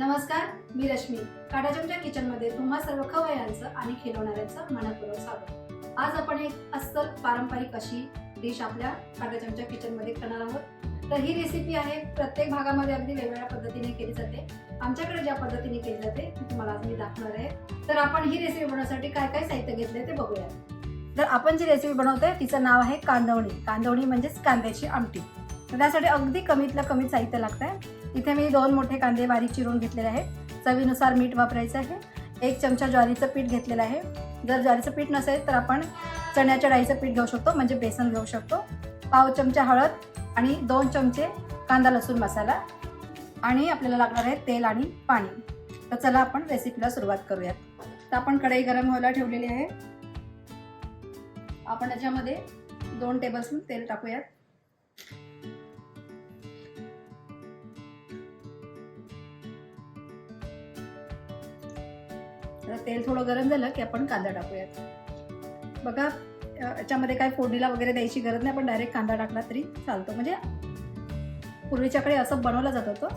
नमस्कार मी रश्मी. काटाचमच्या किचनमध्ये तुम्हा सर्व खवयांचं आणि खिलवणाऱ्यांचं मनपूर्वक स्वागत. आज आपण एक अस्सल पारंपरिक अशी डिश आपल्या काटाचमच्या किचनमध्ये करणार आहोत. तर ही रेसिपी आहे प्रत्येक भागामध्ये अगदी वेगवेगळ्या पद्धतीने केली जाते. आमच्याकडे ज्या पद्धतीने केली जाते ती तुम्हाला आज मी दाखवणार आहे. तर आपण ही रेसिपी बनवण्यासाठी काय काय साहित्य घेतले ते बघूया. तर आपण जी रेसिपी बनवतोय तिचं नाव आहे कांदवणी. कांदवणी म्हणजेच कांद्याची आमटी. तर त्यासाठी अगदी कमीतलं कमी साहित्य लागतं आहे इथे मी दोन मोठे कांदे बारीक चिरून घेतलेले आहेत. चवीनुसार मीठ वापरायचं आहे. एक चमचा ज्वारीचं पीठ घेतलेलं आहे. जर ज्वारीचं पीठ नसेल तर आपण चण्याच्या डाळीचं पीठ घेऊ शकतो म्हणजे बेसन घेऊ शकतो. पाव चमचा हळद आणि दोन चमचे कांदा लसूण मसाला आणि आपल्याला लागणार आहे तेल आणि पाणी. तर चला आपण रेसिपीला सुरुवात करूयात. तर आपण कढई गरम व्हायला ठेवलेली आहे. आपण याच्यामध्ये दोन टेबलस्पून तेल टाकूयात. तर तेल थोडं गरम झालं की आपण कांदा टाकूयात. बघा याच्यामध्ये काय फोडणीला वगैरे द्यायची गरज नाही आपण डायरेक्ट कांदा टाकला तरी चालतो. म्हणजे पूर्वीच्याकडे असं बनवलं जात होतं.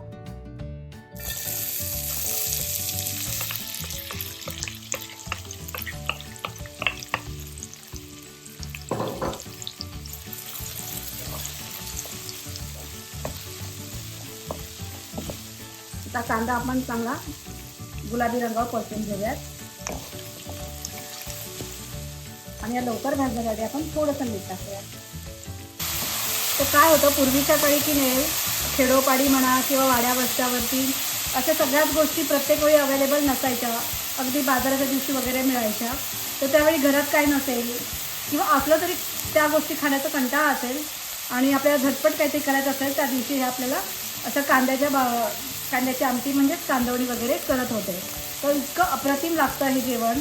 आता कांदा आपण चांगला गुलाबी रंगावर परतून घेऊयात. आणि या लवकर भाजण्यासाठी आपण थोडंसं मीठ टाकूया तर काय होतं पूर्वीच्या काळी की नाही खेडोपाडी म्हणा किंवा वाड्या वस्त्यावरती अशा सगळ्याच गोष्टी प्रत्येक वेळी अवेलेबल नसायच्या. अगदी बाजाराच्या दिवशी वगैरे मिळायच्या. तर त्यावेळी घरात काय नसेल किंवा असलं तरी त्या गोष्टी खाण्याचा कंटाळा असेल आणि आपल्याला झटपट काहीतरी करायचं असेल त्या दिवशी हे आपल्याला असं कांद्याच्या बा कांद्याची आमटी म्हणजेच कांदवणी वगैरे करत होते. तर इतकं अप्रतिम लागतं हे जेवण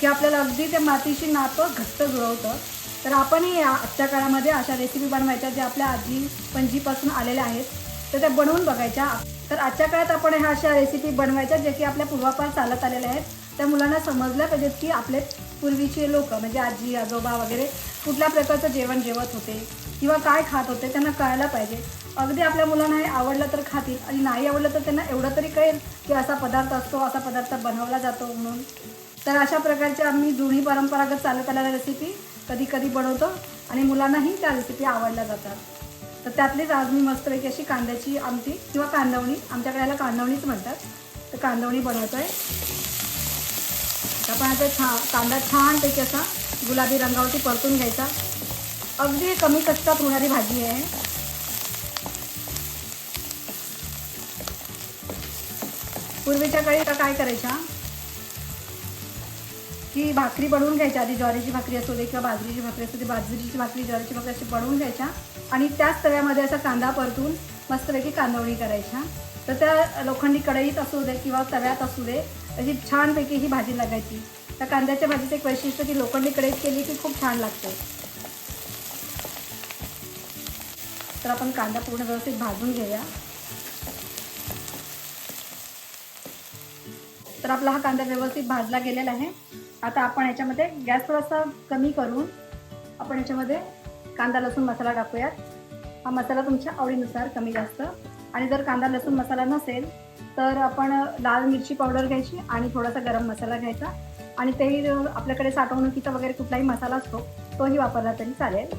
की आपल्याला अगदी त्या मातीशी नातं घट्ट जुळवतं. तर आपणही या आजच्या काळामध्ये अशा रेसिपी बनवायच्या ज्या आपल्या आजी पणजीपासून आलेल्या आहेत. तर त्या बनवून बघायच्या. तर आजच्या काळात आपण ह्या अशा रेसिपी बनवायच्या जे की आपल्या पूर्वापार चालत आलेल्या आहेत. त्या मुलांना समजल्या पाहिजेत की आपले पूर्वीचे लोक म्हणजे आजी आजोबा वगैरे कुठल्या प्रकारचं जेवण जेवत होते किंवा काय खात होते त्यांना कळायला पाहिजे. अगदी आपल्या मुलांना हे आवडलं तर खातील आणि नाही आवडलं तर त्यांना एवढं तरी कळेल की असा पदार्थ असतो असा पदार्थ बनवला जातो म्हणून. तर अशा प्रकारच्या आम्ही जुनी परंपरागत चालत आलेल्या रेसिपी कधी कधी बनवतो आणि मुलांनाही त्या रेसिपी आवडल्या जातात. तर त्यातलीच आज मी मस्तपैकी अशी कांद्याची आमटी किंवा कांदवणी आमच्याकडे याला कांदवणीच म्हणतात. तर कांदवणी बनवतो आहे आपण आता छा कांदा छानपैकी असा गुलाबी रंगावरती परतून घ्यायचा. अगदी कमी कष्टात होणारी भाजी आहे. पूर्वीच्या काळी का काय करायच्या? की भाकरी बनवून घ्यायच्या आधी ज्वारीची भाकरी असू दे किंवा बाजरीची भाकरी असू दे बाजरीची भाकरी ज्वारीची भाकरी अशी बनवून घ्यायच्या आणि त्याच तव्यामध्ये असा कांदा परतून मस्तपैकी कांदवणी करायच्या. तर त्या लोखंडी कढईत असू दे किंवा तव्यात असू दे अशी छानपैकी ही भाजी लागायची. त्या कांद्याच्या भाजीचं एक वैशिष्ट्य की लोखंडी कढईत केली की खूप छान लागते. तर आपण कांदा पूर्ण व्यवस्थित भाजून घेऊया. तर आपला हा कांदा व्यवस्थित भाजला गेलेला आहे. आता आपण याच्यामध्ये गॅस थोडासा कमी करून आपण याच्यामध्ये कांदा लसूण मसाला टाकूयात. हा मसाला तुमच्या आवडीनुसार कमी जास्त आणि जर कांदा लसूण मसाला नसेल तर आपण लाल मिरची पावडर घ्यायची आणि थोडासा गरम मसाला घ्यायचा. आणि तेही आपल्याकडे साठवणुकीचा वगैरे कुठलाही मसाला असतो तोही वापरला तरी चालेल.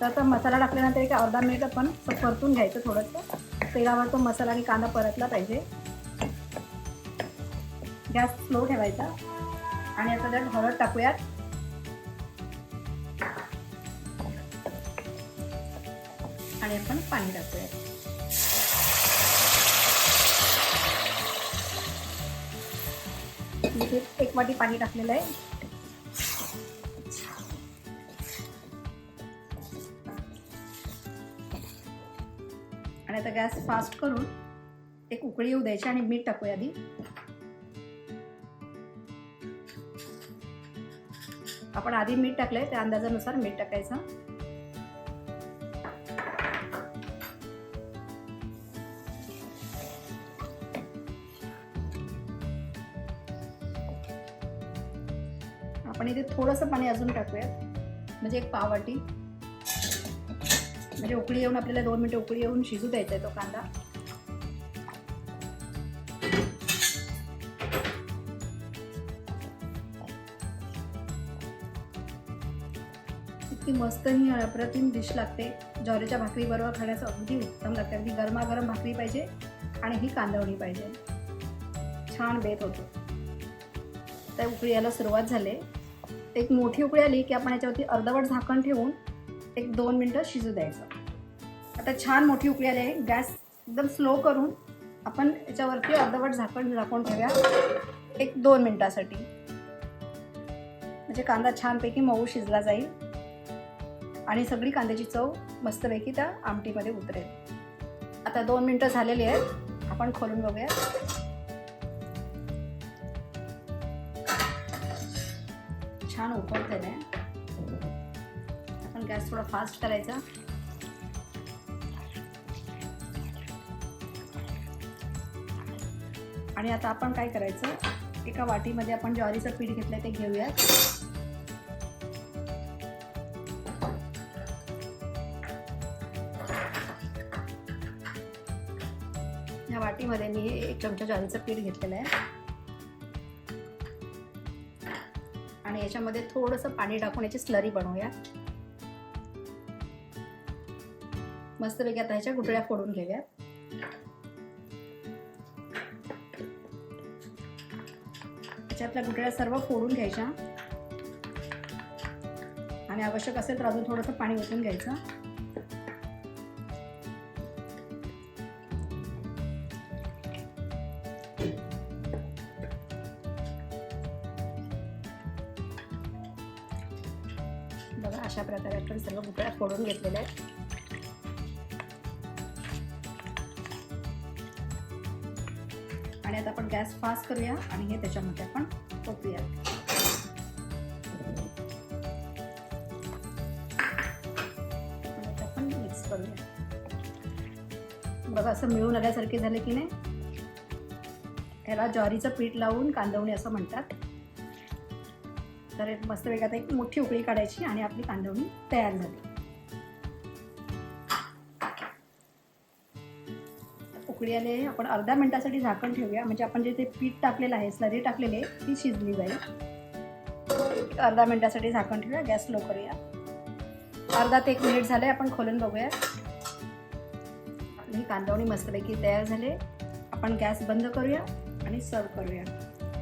तर आता मसाला टाकल्यानंतर एक अर्धा मिनिट आपण परतून घ्यायचं थोडंसं. तेलावर तो मसाला आणि कांदा परतला पाहिजे. गॅस स्लो ठेवायचा. आणि आता त्यात हळद टाकूयात. आणि आपण पाणी टाकूयात. इथे एक वाटी पाणी टाकलेलं आहे. आणि आता गॅस फास्ट करून एक उकळी येऊ द्यायची आणि मीठ टाकूया आधी. आपण आधी मीठ टाकलंय त्या अंदाजानुसार मीठ टाकायचं. पण इथे थोडंसं पाणी अजून टाकूयात. म्हणजे एक पावाटी म्हणजे उकळी येऊन आपल्याला दोन मिनटं उकळी येऊन शिजू द्यायचा आहे तो कांदा. इतकी मस्त ही अप्रतिम डिश लागते. ज्वारीच्या भाकरी बरोबर खाण्याचं अगदी उत्तम लागते. अगदी गरमागरम भाकरी पाहिजे आणि ही कांदवणी पाहिजे. छान बेत होतो. तर उकळी यायला सुरुवात झाली. एक मोठी उकळी आली की आपण याच्यावरती अर्धवट झाकण ठेवून एक दोन मिनटं शिजू द्यायचं. आता छान मोठी उकळी आली आहे. गॅस एकदम स्लो करून आपण याच्यावरती अर्धवट झाकण झाकून ठेवूया. एक दोन मिनटासाठी. म्हणजे कांदा छानपैकी मऊ शिजला जाईल. आणि सगळी कांद्याची चव मस्तपैकी त्या आमटीमध्ये उतरेल. आता दोन मिनटं झालेली आहेत. आपण खोलून बघूया. गॅस थोडा फास्ट करायचा. आणि आता आपण काय करायचं? एका वाटीमध्ये आपण ज्वारीचं पीठ घेतलं ते घेऊयात. या वाटीमध्ये मी एक चमचा ज्वारीचं पीठ घेतलेलं आहे. आणि याच्यामध्ये थोडंसं पाणी टाकून याची स्लरी बनवूया. मस्तपैकी आता ह्याच्या गुठळ्या फोडून घेऊयात. त्याच्यातल्या गुठळ्या सर्व फोडून घ्यायच्या. आणि आवश्यक असेल तर अजून थोडंसं पाणी ओतून घ्यायचं. बघा अशा प्रकारे आपण सर्व गुठळ्या फोडून घेतलेल्या आहेत. आणि आता आपण गॅस फास्ट करूया आणि हे त्याच्यामध्ये आपण ओतूया आपण मिक्स करूया. बघा असं मिळून आल्यासारखे झाले की नाही? त्याला ज्वारीचं पीठ लावून कांदवणी असं म्हणतात. तर मस्त वेगात आता एक मोठी उकळी काढायची आणि आपली कांदवणी तयार झाली. उकळी आले आपण अर्धा मिनिटासाठी झाकण ठेवूया. म्हणजे आपण जे ते पीठ टाकलेलं आहे स्लरी टाकलेली आहे ती शिजली जाईल. अर्धा मिनिटासाठी झाकण ठेवूया गॅस लो करूया. अर्धा ते एक मिनिट झाले आपण खोलून बघूया. आपली कांदवणी मस्तपैकी तयार झाले. आपण गॅस बंद करूया आणि सर्व करूया.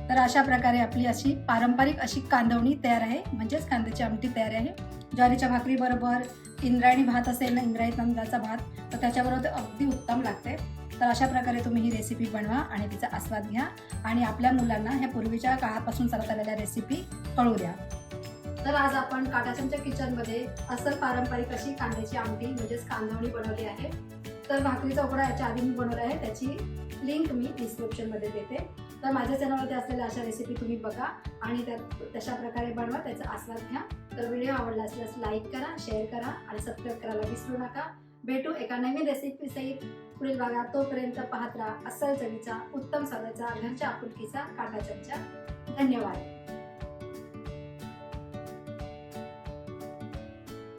तर अशा प्रकारे आपली अशी पारंपरिक अशी कांदवणी तयार आहे. म्हणजेच कांद्याची आमटी तयार आहे. ज्वारीच्या भाकरीबरोबर इंद्रायणी भात असेल ना इंद्रायणी तांदळाचा भात तर त्याच्याबरोबर अगदी उत्तम लागते. तर अशा प्रकारे तुम्ही ही रेसिपी बनवा आणि तिचा आस्वाद घ्या. आणि आपल्या मुलांना ह्या पूर्वीच्या काळापासून चालत आलेल्या रेसिपी कळू द्या. तर आज आपण काटाचमच्या किचनमध्ये अस्सल पारंपरिक अशी कांद्याची आमटी म्हणजेच कांदवणी बनवली आहे. तर भाकरीचा उकडा याच्या आधी मी बनवला आहे. त्याची लिंक मी डिस्क्रिप्शनमध्ये देते. तर माझ्या चॅनलवरती असलेल्या अशा रेसिपी तुम्ही बघा आणि त्या तशा प्रकारे बनवा त्याचा आस्वाद घ्या. तर व्हिडिओ आवडला असल्यास लाईक करा शेअर करा आणि सबस्क्राईब करायला विसरू नका. भेटू एका नवीन रेसिपी सहित पुढील भागात. तोपर्यंत पाहत राहा अस्सल चवीचा उत्तम स्वादाचा घरच्या आपुलकीचा काटा चमचा. धन्यवाद.